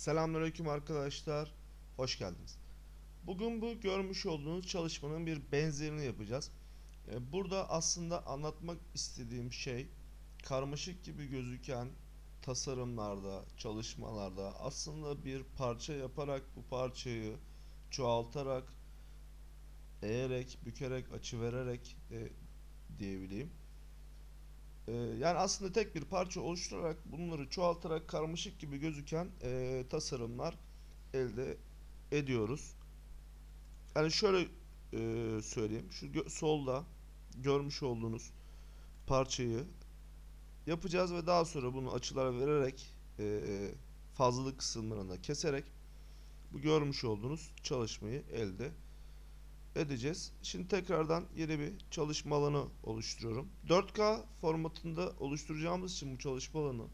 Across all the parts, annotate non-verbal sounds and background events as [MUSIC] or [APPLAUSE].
Selamünaleyküm arkadaşlar. Hoş geldiniz. Bugün bu görmüş olduğunuz çalışmanın bir benzerini yapacağız. Ee, Burada aslında anlatmak istediğim şey karmaşık gibi gözüken tasarımlarda, çalışmalarda aslında bir parça yaparak bu parçayı çoğaltarak, eğerek, bükerek, açı vererek de diyebileyim. Ee, yani aslında tek bir parça oluşturarak bunları çoğaltarak karmaşık gibi gözüken e, tasarımlar elde ediyoruz. Yani şöyle e, söyleyeyim. Şu gö- solda görmüş olduğunuz parçayı yapacağız ve daha sonra bunu açılara vererek e, fazlalık kısımlarını keserek bu görmüş olduğunuz çalışmayı elde edeceğiz. Şimdi tekrardan yeni bir çalışma alanı oluşturuyorum. 4K formatında oluşturacağımız için bu çalışma alanı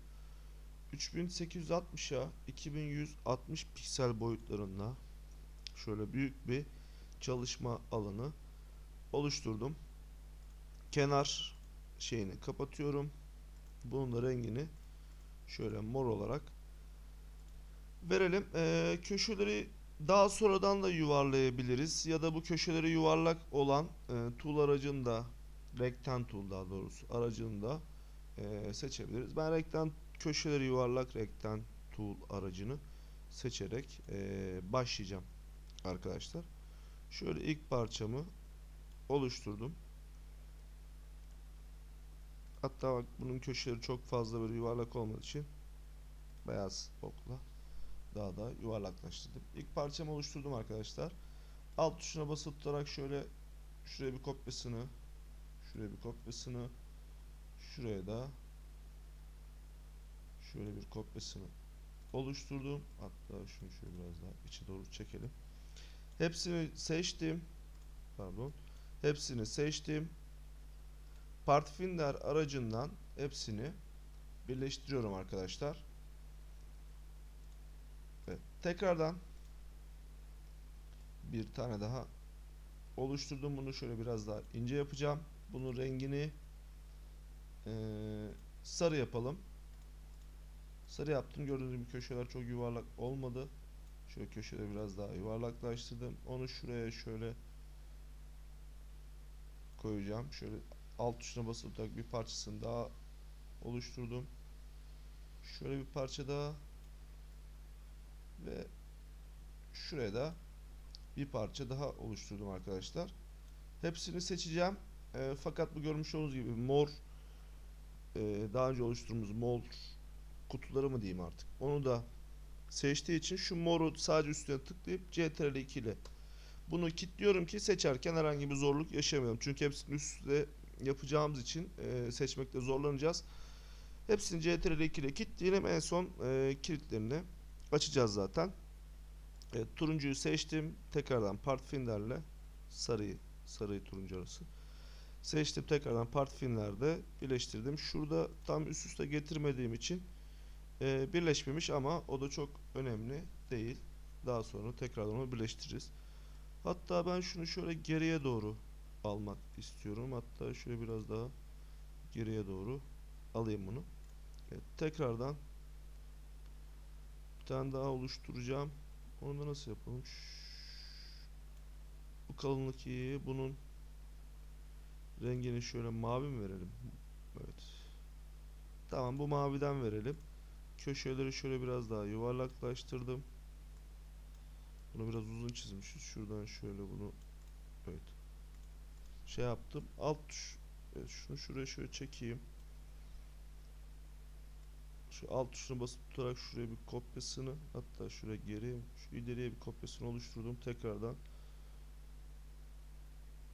3860'a 2160 piksel boyutlarında şöyle büyük bir çalışma alanı oluşturdum. Kenar şeyini kapatıyorum. Bunun da rengini şöyle mor olarak verelim. Ee, köşeleri daha sonradan da yuvarlayabiliriz ya da bu köşeleri yuvarlak olan e, tool aracını da Rectan tool daha doğrusu aracını da e, seçebiliriz. Ben Rectan köşeleri yuvarlak Rectan tool aracını seçerek e, başlayacağım arkadaşlar. Şöyle ilk parçamı oluşturdum. Hatta bak bunun köşeleri çok fazla böyle yuvarlak olmadığı için beyaz okla daha da yuvarlaklaştırdım. İlk parçamı oluşturdum arkadaşlar. Alt tuşuna basılı tutarak şöyle şuraya bir kopyasını, şuraya bir kopyasını, şuraya da şöyle bir kopyasını oluşturdum. Hatta şunu şöyle biraz daha içe doğru çekelim. Hepsini seçtim. Pardon. Hepsini seçtim. Pathfinder aracından hepsini birleştiriyorum arkadaşlar. Tekrardan bir tane daha oluşturdum. Bunu şöyle biraz daha ince yapacağım. Bunun rengini eee, sarı yapalım. Sarı yaptım. Gördüğünüz gibi köşeler çok yuvarlak olmadı. Şöyle köşeleri biraz daha yuvarlaklaştırdım. Onu şuraya şöyle koyacağım. Şöyle alt tuşuna basılı bir parçasını daha oluşturdum. Şöyle bir parça daha ve şuraya da bir parça daha oluşturdum arkadaşlar. Hepsini seçeceğim. E, fakat bu görmüş olduğunuz gibi mor e, daha önce oluşturduğumuz mor kutuları mı diyeyim artık. Onu da seçtiği için şu moru sadece üstüne tıklayıp CTRL 2 ile bunu kilitliyorum ki seçerken herhangi bir zorluk yaşamayalım. Çünkü hepsini üstte yapacağımız için e, seçmekte zorlanacağız. Hepsini CTRL 2 ile kilitleyelim. En son e, kilitlerini açacağız zaten. Evet, turuncuyu seçtim. Tekrardan Pathfinder'le sarıyı, sarıyı turuncu arası. Seçtim tekrardan Pathfinder'de birleştirdim. Şurada tam üst üste getirmediğim için e, birleşmemiş ama o da çok önemli değil. Daha sonra tekrardan onu birleştiririz. Hatta ben şunu şöyle geriye doğru almak istiyorum. Hatta şöyle biraz daha geriye doğru alayım bunu. Evet, tekrardan tane daha oluşturacağım. Onu da nasıl yapalım? Bu kalınlık iyi. Bunun rengini şöyle mavi mi verelim? Evet. Tamam bu maviden verelim. Köşeleri şöyle biraz daha yuvarlaklaştırdım. Bunu biraz uzun çizmişiz. Şuradan şöyle bunu evet. Şey yaptım. Alt evet, şunu şuraya şöyle çekeyim. Şu alt tuşuna basıp tutarak şuraya bir kopyasını hatta şuraya geri şu ileriye bir kopyasını oluşturdum tekrardan.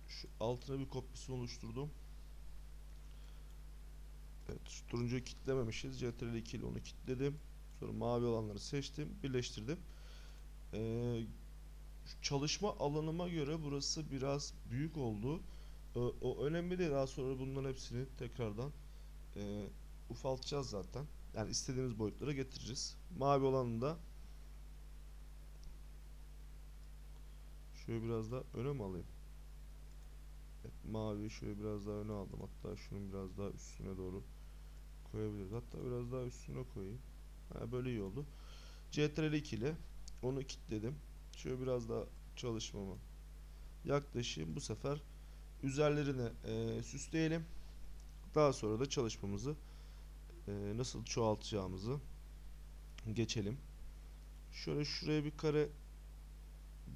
Şu altına bir kopyasını oluşturdum. Evet şu turuncuyu kilitlememişiz. CTRL 2 ile onu kilitledim. Sonra mavi olanları seçtim. Birleştirdim. Ee, çalışma alanıma göre burası biraz büyük oldu. Ee, o önemli değil. Daha sonra bunların hepsini tekrardan e, ufaltacağız zaten. Yani istediğimiz boyutlara getireceğiz. Mavi olanı da şöyle biraz daha öne mi alayım? Evet, mavi şöyle biraz daha öne aldım. Hatta şunu biraz daha üstüne doğru koyabiliriz. Hatta biraz daha üstüne koyayım. Ha, böyle iyi oldu. CTRL 2 ile onu kilitledim. Şöyle biraz daha çalışmama yaklaşayım. Bu sefer üzerlerine e, süsleyelim. Daha sonra da çalışmamızı e, nasıl çoğaltacağımızı geçelim. Şöyle şuraya bir kare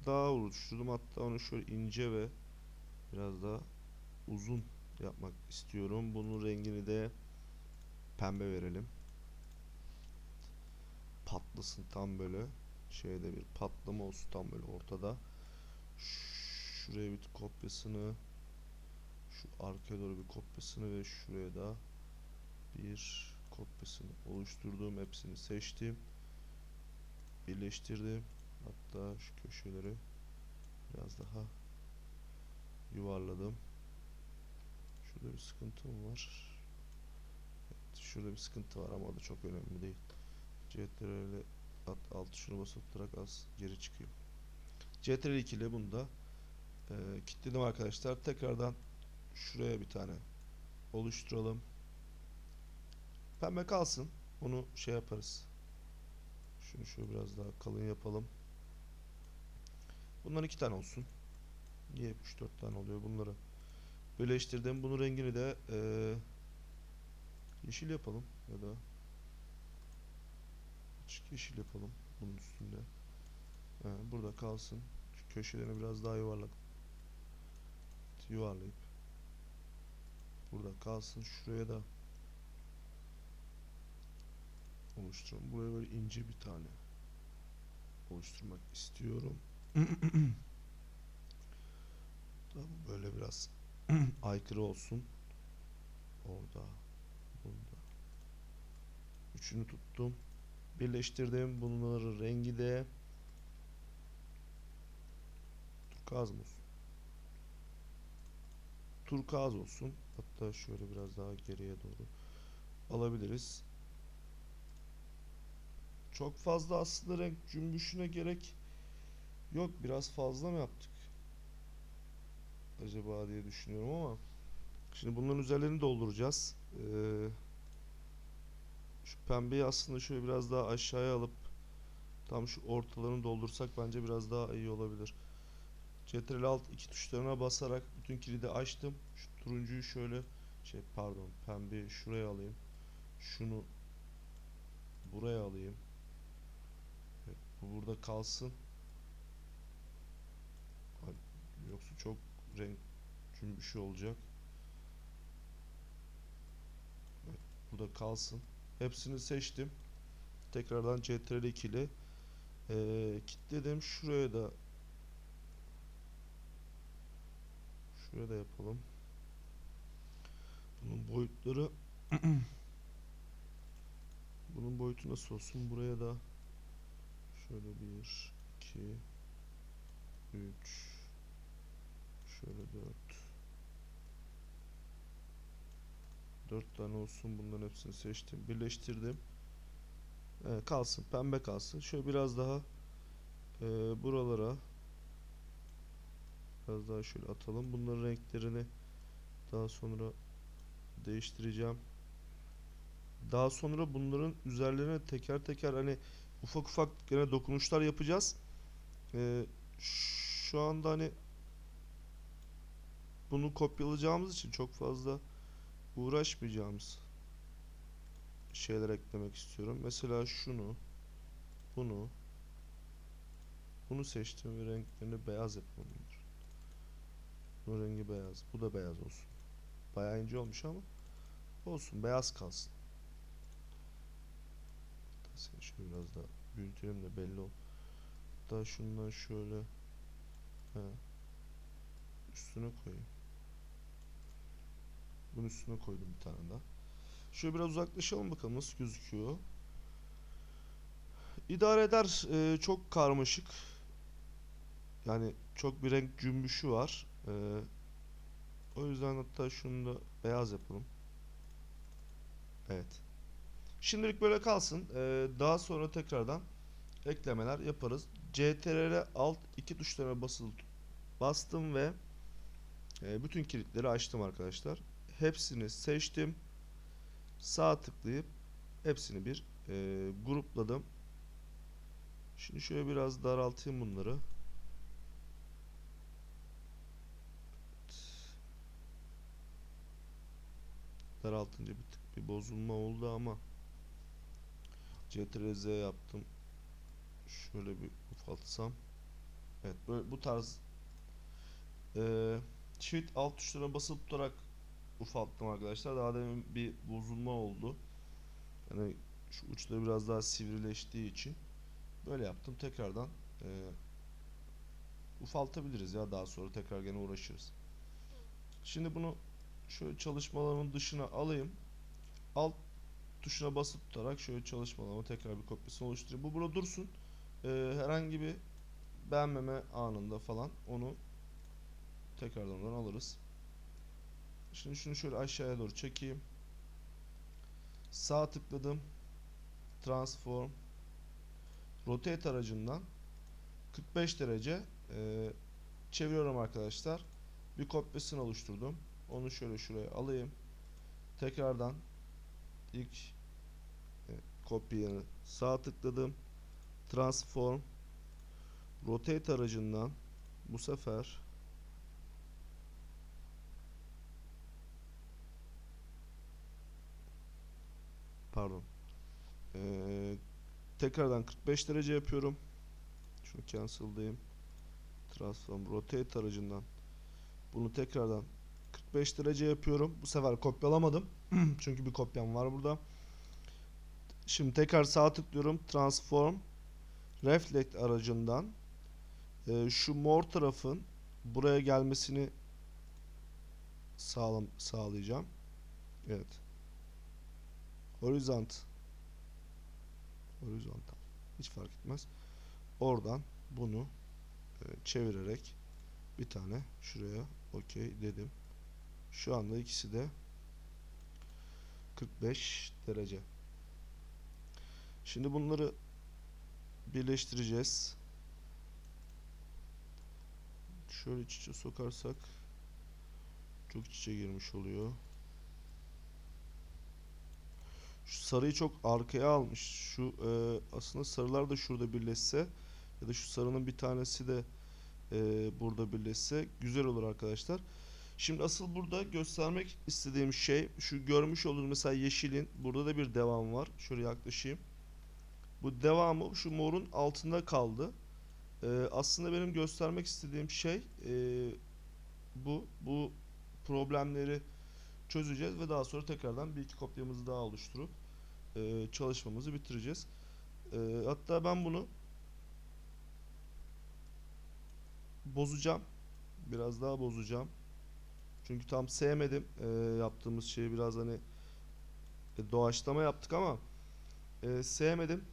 daha oluşturdum. Hatta onu şöyle ince ve biraz daha uzun yapmak istiyorum. Bunun rengini de pembe verelim. Patlasın tam böyle şeyde bir patlama olsun tam böyle ortada. Şuraya bir kopyasını şu arkaya doğru bir kopyasını ve şuraya da bir kopyasını oluşturdum. Hepsini seçtim. Birleştirdim. Hatta şu köşeleri biraz daha yuvarladım. Şurada bir sıkıntım var. Evet, şurada bir sıkıntı var ama o da çok önemli değil. CTRL alt, alt şunu basıp tutarak az geri çıkıyor. CTRL 2 ile bunu da e, kilitledim arkadaşlar. Tekrardan şuraya bir tane oluşturalım. Pembe kalsın. Onu şey yaparız. Şunu şöyle biraz daha kalın yapalım. Bunlar iki tane olsun. Niye 3-4 tane oluyor bunları? Birleştirdim. Bunun rengini de eee, yeşil yapalım ya da açık yeşil yapalım bunun üstünde. Ha, burada kalsın. Şu köşelerini biraz daha yuvarlak yuvarlayıp burada kalsın. Şuraya da oluşturalım. Buraya böyle ince bir tane oluşturmak istiyorum. [CLEARS THROAT] Tamam böyle biraz [CLEARS THROAT] aykırı olsun. Orada, bunda. Üçünü tuttum. Birleştirdim. Bunların rengi de turkuaz mı olsun? Turkuaz olsun. Hatta şöyle biraz daha geriye doğru alabiliriz. Çok fazla aslında renk cümbüşüne gerek yok. Biraz fazla mı yaptık? Acaba diye düşünüyorum ama şimdi bunların üzerlerini dolduracağız. Ee, şu pembeyi aslında şöyle biraz daha aşağıya alıp tam şu ortalarını doldursak bence biraz daha iyi olabilir. Ctrl alt iki tuşlarına basarak bütün kilidi açtım. Şu turuncuyu şöyle şey pardon pembeyi şuraya alayım. Şunu buraya alayım. Bu burada kalsın. Yoksa çok renk cümbüşü olacak. Evet, burada kalsın. Hepsini seçtim. Tekrardan Ctrl 2 ile eee kilitledim. Şuraya da şuraya da yapalım. Bunun boyutları [CLEARS THROAT] bunun boyutu nasıl olsun? Buraya da şöyle 1 2 3 Şöyle 4 4 tane olsun. Bunların hepsini seçtim. Birleştirdim. Evet, kalsın. Pembe kalsın. Şöyle biraz daha e, buralara biraz daha şöyle atalım. Bunların renklerini daha sonra değiştireceğim. Daha sonra bunların üzerlerine teker teker hani ufak ufak gene dokunuşlar yapacağız. E, şu anda hani bunu kopyalayacağımız için çok fazla uğraşmayacağımız şeyler eklemek istiyorum. Mesela şunu, bunu, bunu seçtim ve renklerini beyaz yapalım. Bunun rengi beyaz. Bu da beyaz olsun. Bayağı ince olmuş ama olsun. Beyaz kalsın. Seni şöyle biraz daha büyütelim de belli ol. Hatta şundan şöyle he, üstüne koyayım. Bunun üstüne koydum bir tane daha. Şöyle biraz uzaklaşalım bakalım nasıl gözüküyor. İdare eder. Ee, çok karmaşık. Yani çok bir renk cümbüşü var. Ee, o yüzden hatta şunu da beyaz yapalım. Evet. Şimdilik böyle kalsın. Ee, daha sonra tekrardan eklemeler yaparız. CTRL alt iki tuşlarına basılı bastım ve e, bütün kilitleri açtım arkadaşlar. Hepsini seçtim. Sağ tıklayıp hepsini bir e, grupladım. Şimdi şöyle biraz daraltayım bunları. Daraltınca bir tık bir bozulma oldu ama CTRL Z yaptım. Şöyle bir ufaltsam. Evet böyle bu tarz eee Shift alt tuşlarına basılı tutarak ufalttım arkadaşlar. Daha demin bir bozulma oldu. Yani şu uçları biraz daha sivrileştiği için böyle yaptım. Tekrardan eee, ufaltabiliriz ya daha sonra tekrar gene uğraşırız. Şimdi bunu şöyle çalışmalarımın dışına alayım. Alt tuşuna basıp tutarak şöyle çalışmalarımı tekrar bir kopyasını oluşturayım. Bu burada dursun. Eee, herhangi bir beğenmeme anında falan onu tekrardan alırız. Şimdi şunu şöyle aşağıya doğru çekeyim. Sağ tıkladım. Transform. Rotate aracından 45 derece eee, çeviriyorum arkadaşlar. Bir kopyasını oluşturdum. Onu şöyle şuraya alayım. Tekrardan ilk e, kopyanı sağ tıkladım. Transform. Rotate aracından bu sefer pardon Ee, tekrardan 45 derece yapıyorum şunu cancel'layayım transform rotate aracından bunu tekrardan 45 derece yapıyorum. Bu sefer kopyalamadım. [CLEARS THROAT] Çünkü bir kopyam var burada. Şimdi tekrar sağ tıklıyorum. Transform reflect aracından. E, şu mor tarafın buraya gelmesini sağlam sağlayacağım. Evet. Horizont. Horizontal. Hiç fark etmez. Oradan bunu e, çevirerek bir tane şuraya okey dedim şu anda ikisi de 45 derece şimdi bunları birleştireceğiz şöyle iç içe sokarsak çok iç içe girmiş oluyor Şu sarıyı çok arkaya almış. Şu e, aslında sarılar da şurada birleşse ya da şu sarının bir tanesi de e, burada birleşse güzel olur arkadaşlar. Şimdi asıl burada göstermek istediğim şey şu görmüş olduğunuz mesela yeşilin burada da bir devam var. Şöyle yaklaşayım. Bu devamı şu morun altında kaldı. E, aslında benim göstermek istediğim şey e, bu. Bu problemleri çözeceğiz ve daha sonra tekrardan bir iki kopyamızı daha oluşturup e, çalışmamızı bitireceğiz. E, hatta ben bunu bozacağım. Biraz daha bozacağım. Çünkü tam sevmedim e, yaptığımız şeyi biraz hani e, doğaçlama yaptık ama e, sevmedim.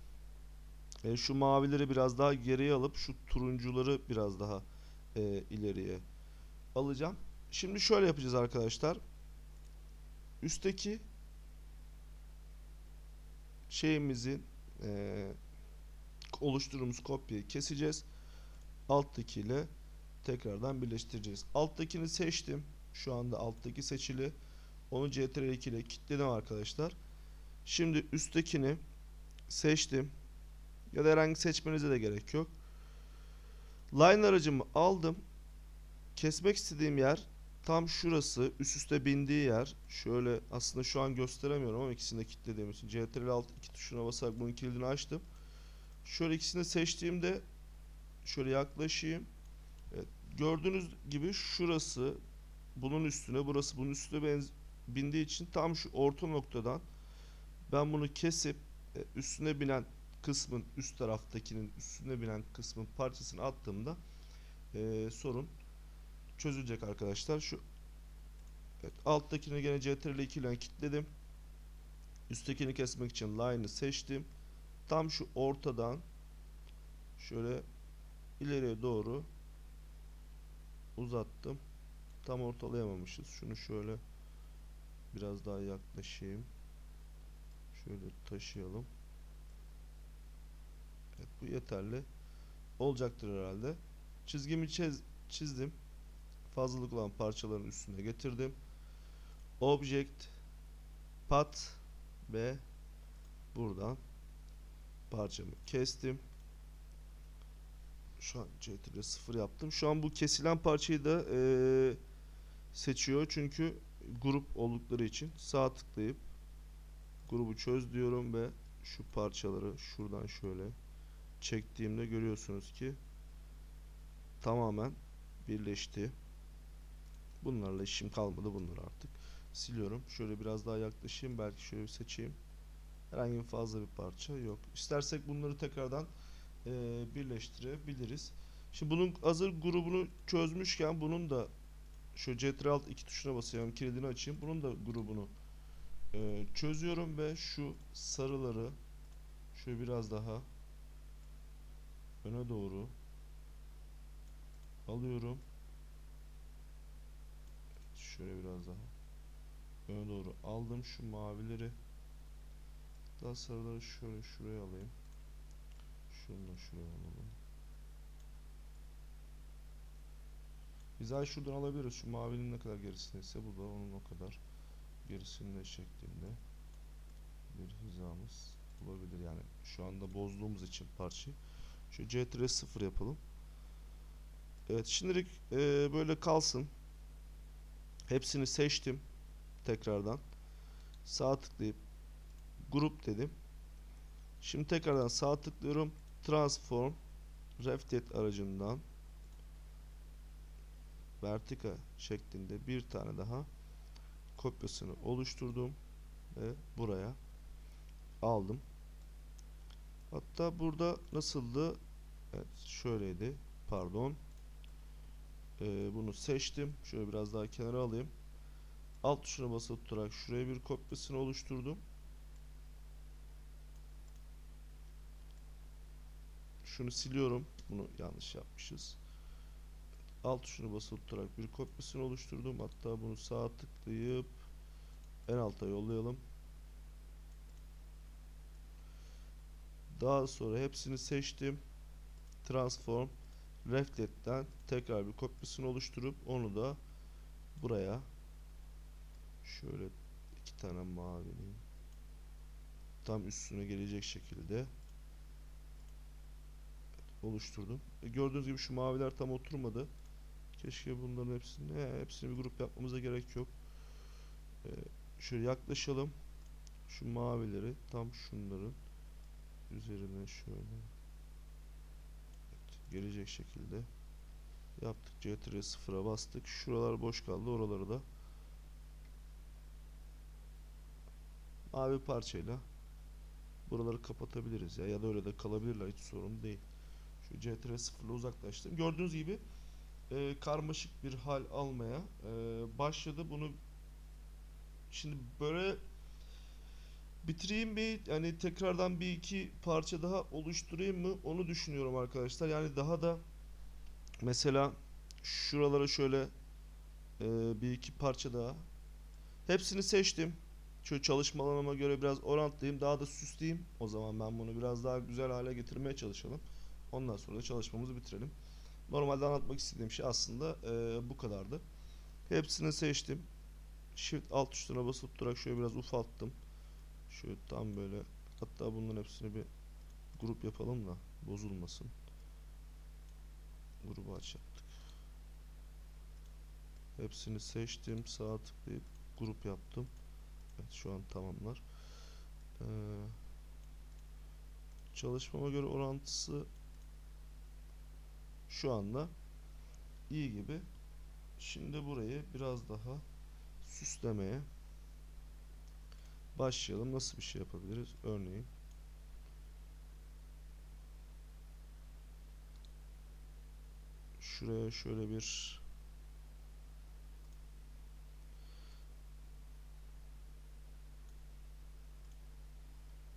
E, şu mavileri biraz daha geriye alıp şu turuncuları biraz daha e, ileriye alacağım. Şimdi şöyle yapacağız arkadaşlar. Üstteki şeyimizin e, oluşturduğumuz kopyayı keseceğiz. Alttaki ile tekrardan birleştireceğiz. Alttakini seçtim. Şu anda alttaki seçili. Onu CTRL2 ile kilitledim arkadaşlar. Şimdi üsttekini seçtim. Ya da herhangi seçmenize de gerek yok. Line aracımı aldım. Kesmek istediğim yer tam şurası üst üste bindiği yer. Şöyle aslında şu an gösteremiyorum ama ikisini de kilitlediğim için CTRL alt iki tuşuna basarak bunun kilidini açtım. Şöyle ikisini de seçtiğimde şöyle yaklaşayım. Evet, gördüğünüz gibi şurası bunun üstüne burası bunun üstüne bindiği için tam şu orta noktadan ben bunu kesip e, üstüne binen kısmın üst taraftakinin üstüne binen kısmın parçasını attığımda e, sorun çözülecek arkadaşlar. Şu evet, alttakini gene CTRL 2 ile kilitledim. Üsttekini kesmek için line'ı seçtim. Tam şu ortadan şöyle ileriye doğru uzattım. Tam ortalayamamışız. Şunu şöyle biraz daha yaklaşayım. Şöyle taşıyalım. Evet bu yeterli. Olacaktır herhalde. Çizgimi çiz, çizdim. Fazlalık olan parçaların üstüne getirdim. Object Path ve buradan parçamı kestim. Şu an CTRL 0 yaptım. Şu an bu kesilen parçayı da eee, seçiyor. Çünkü grup oldukları için sağ tıklayıp grubu çöz diyorum ve şu parçaları şuradan şöyle çektiğimde görüyorsunuz ki tamamen birleşti. Bunlarla işim kalmadı bunları artık siliyorum. Şöyle biraz daha yaklaşayım. Belki şöyle bir seçeyim. Herhangi bir fazla bir parça yok. İstersek bunları tekrardan eee, birleştirebiliriz. Şimdi bunun hazır grubunu çözmüşken bunun da şu Ctrl Alt iki tuşuna basıyorum. Kilidini açayım. Bunun da grubunu eee, çözüyorum ve şu sarıları şöyle biraz daha öne doğru alıyorum. Şöyle biraz daha öne doğru aldım şu mavileri. Daha sarıları şöyle şuraya alayım. Şunu da şuraya alalım. Hizayı şuradan alabiliriz. Şu mavinin ne kadar gerisindeyse bu da onun o kadar gerisinde şeklinde bir hizamız olabilir. Yani şu anda bozduğumuz için parçayı. Şu Ctrl 0 yapalım. Evet şimdilik eee, böyle kalsın. Hepsini seçtim tekrardan. Sağ tıklayıp grup dedim. Şimdi tekrardan sağ tıklıyorum. Transform Reftet aracından vertika şeklinde bir tane daha kopyasını oluşturdum ve buraya aldım. Hatta burada nasıldı? Evet şöyleydi. Pardon. Ee, bunu seçtim. Şöyle biraz daha kenara alayım. Alt tuşuna basılı tutarak şuraya bir kopyasını oluşturdum. Şunu siliyorum. Bunu yanlış yapmışız. Alt tuşuna basılı tutarak bir kopyasını oluşturdum. Hatta bunu sağ tıklayıp en alta yollayalım. Daha sonra hepsini seçtim. Transform Reflect'ten tekrar bir kopyasını oluşturup onu da buraya şöyle iki tane mavinin tam üstüne gelecek şekilde oluşturdum. E, gördüğünüz gibi şu maviler tam oturmadı. Keşke bunların hepsini he, hepsini bir grup yapmamıza gerek yok. E, şöyle yaklaşalım. Şu mavileri tam şunların üzerine şöyle evet, gelecek şekilde yaptık. Ctrl sıfıra bastık. Şuralar boş kaldı. Oraları da mavi parçayla buraları kapatabiliriz ya ya da öyle de kalabilirler hiç sorun değil. Şu Ctrl sıfırla uzaklaştım. Gördüğünüz gibi e, karmaşık bir hal almaya e, başladı. Bunu şimdi böyle bitireyim mi? Yani tekrardan bir iki parça daha oluşturayım mı? Onu düşünüyorum arkadaşlar. Yani daha da mesela şuralara şöyle e, bir iki parça daha. Hepsini seçtim. Şöyle çalışma alanıma göre biraz orantlayayım. Daha da süsleyeyim. O zaman ben bunu biraz daha güzel hale getirmeye çalışalım. Ondan sonra da çalışmamızı bitirelim. Normalde anlatmak istediğim şey aslında e, bu kadardı. Hepsini seçtim. Shift alt tuşuna basıp tutarak şöyle biraz ufalttım. Şöyle tam böyle hatta bunların hepsini bir grup yapalım da bozulmasın. Grubu aç yaptık. Hepsini seçtim. Sağa tıklayıp grup yaptım. Evet şu an tamamlar. Ee, çalışmama göre orantısı şu anda iyi gibi. Şimdi burayı biraz daha süslemeye başlayalım. Nasıl bir şey yapabiliriz? Örneğin şuraya şöyle bir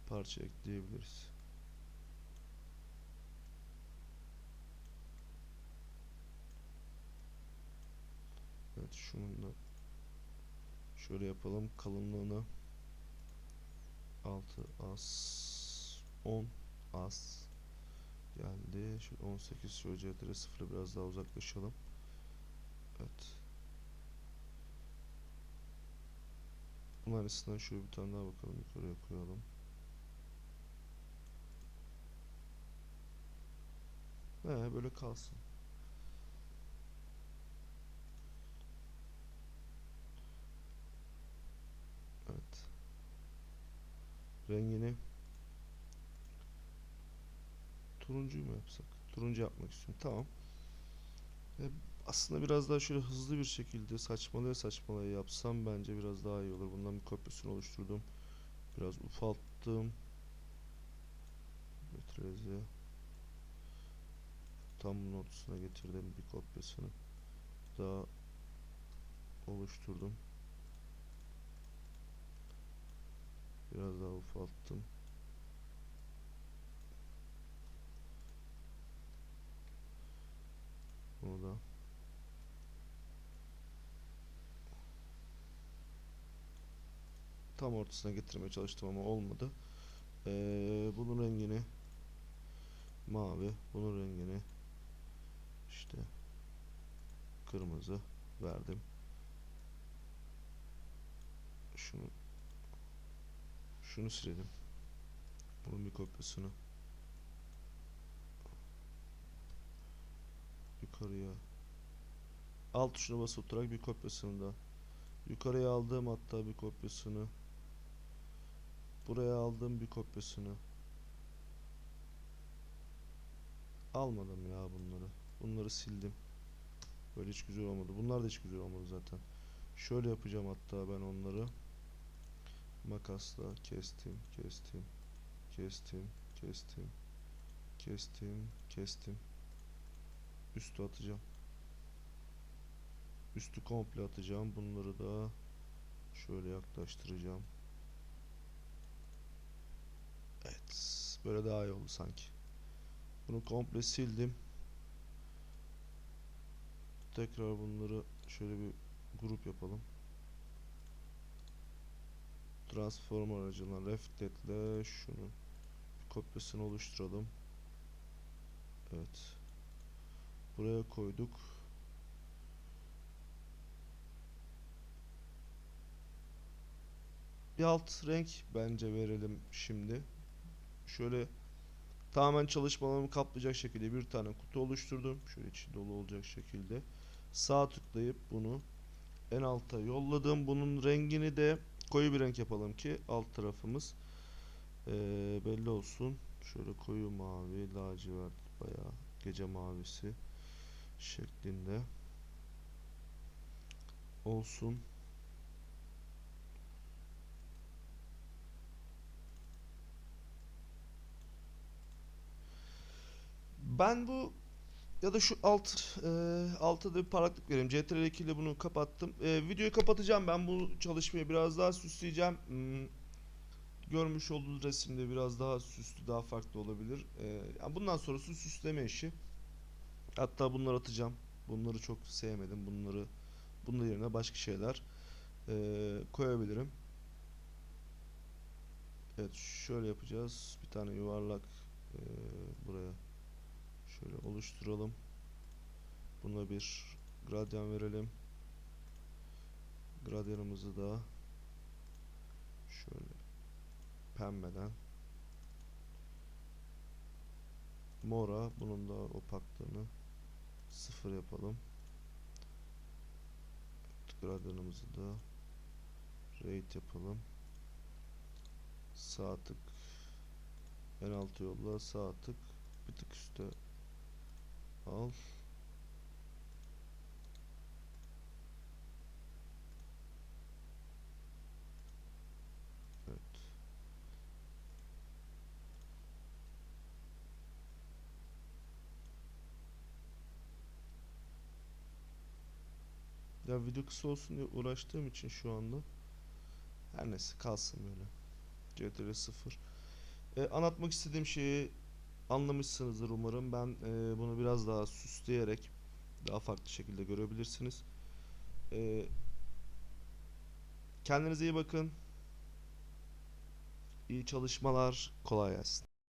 parça ekleyebiliriz. Evet şunun da şöyle yapalım kalınlığını 6 az 10 az geldi. Şu 18 şöyle CTRL 0'a biraz daha uzaklaşalım. Evet. Bunun arasından şöyle bir tane daha bakalım yukarıya koyalım. He böyle kalsın. Rengini turuncuyu mu yapsak? Turuncu yapmak istiyorum. Tamam. E, aslında biraz daha şöyle hızlı bir şekilde saçmalaya saçmalaya yapsam bence biraz daha iyi olur. Bundan bir kopyasını oluşturdum. Biraz ufalttım. Metreze. Tam ortasına getirdim bir kopyasını. Daha oluşturdum. Biraz daha ufalttım. Bunu da tam ortasına getirmeye çalıştım ama olmadı. Ee, bunun rengini mavi, bunun rengini işte kırmızı verdim. Şunu şunu silelim. Bunun bir kopyasını yukarıya. Alt tuşuna basılı tutarak bir kopyasını da. Yukarıya aldığım hatta bir kopyasını buraya aldığım bir kopyasını almadım ya bunları. Bunları sildim. Böyle hiç güzel olmadı. Bunlar da hiç güzel olmadı zaten. Şöyle yapacağım hatta ben onları makasla kestim kestim kestim kestim kestim kestim. Üstü atacağım. Üstü komple atacağım. Bunları da şöyle yaklaştıracağım. Evet böyle daha iyi oldu sanki. Bunu komple sildim. Tekrar bunları şöyle bir grup yapalım transform aracılığıyla reflect'le şunu bir kopyasını oluşturalım. Evet. Buraya koyduk. Bir alt renk bence verelim şimdi. Şöyle tamamen çalışmalarımı kaplayacak şekilde bir tane kutu oluşturdum. Şöyle içi dolu olacak şekilde. Sağ tıklayıp bunu en alta yolladım. Bunun rengini de koyu bir renk yapalım ki alt tarafımız eee, belli olsun şöyle koyu mavi lacivert bayağı gece mavisi şeklinde olsun. Ben bu ya da şu alt e, alta da bir parlaklık vereyim. Ctrl 2 ile bunu kapattım. E, videoyu kapatacağım. Ben bu çalışmayı biraz daha süsleyeceğim. Hmm, görmüş olduğunuz resimde biraz daha süslü, daha farklı olabilir. E, yani bundan sonrası süsleme işi. Hatta bunları atacağım. Bunları çok sevmedim. Bunları bunun yerine başka şeyler eee, koyabilirim. Evet şöyle yapacağız. Bir tane yuvarlak eee, buraya şöyle oluşturalım. Buna bir gradyan verelim. Gradyanımızı da şöyle pembeden mora bunun da opaklığını sıfır yapalım. Gradyanımızı da rate yapalım. Sağ tık en altı yolla sağ tık bir tık üstte al. Evet. Ya video kısa olsun diye uğraştığım için şu anda her neyse kalsın böyle. CTRL 0. E, anlatmak istediğim şeyi anlamışsınızdır umarım. Ben e, bunu biraz daha süsleyerek daha farklı şekilde görebilirsiniz. E, kendinize iyi bakın. İyi çalışmalar. Kolay gelsin.